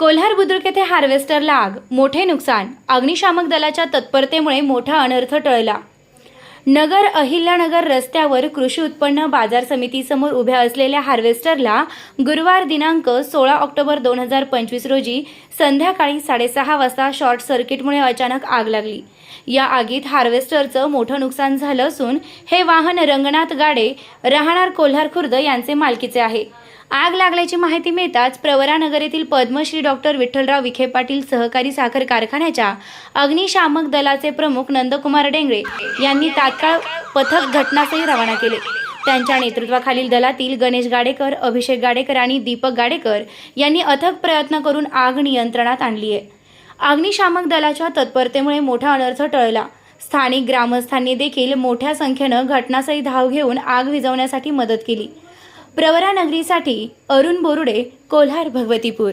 कोल्हार बुद्रुक येथे हार्वेस्टरला आग मोठे नुकसान अग्निशामक दलाच्या तत्परतेमुळे मोठा अनर्थ टळला. नगर अहिल्यानगर रस्त्यावर कृषी उत्पन्न बाजार समितीसमोर उभ्या असलेल्या हार्वेस्टरला गुरुवार दिनांक सोळा ऑक्टोबर दोन हजार पंचवीस रोजी संध्याकाळी साडेसहा वाजता शॉर्ट सर्किटमुळे अचानक आग लागली. या आगीत हार्वेस्टरचं मोठं नुकसान झालं असून हे वाहन रंगनाथ गाडे राहणार कोल्हार खुर्द यांचे मालकीचे आहे. आग लागल्याची माहिती मिळताच प्रवरानगर येथील पद्मश्री डॉक्टर विठ्ठलराव विखे पाटील सहकारी साखर कारखान्याच्या अग्निशामक दलाचे प्रमुख नंदकुमार डेंगळे यांनी तात्काळ पथक घटनास्थळी रवाना केले. त्यांच्या नेतृत्वाखालील दलातील गणेश गाडेकर अभिषेक गाडेकर आणि दीपक गाडेकर यांनी अथक प्रयत्न करून आग नियंत्रणात आणली आहे. अग्निशामक दलाच्या तत्परतेमुळे मोठा अनर्थ टळला. स्थानिक ग्रामस्थांनी देखील मोठ्या संख्येनं घटनास्थळी धाव घेऊन आग विझवण्यासाठी मदत केली. प्रवरानगरीसाठी अरुण बोरुडे कोल्हार भगवतीपूर.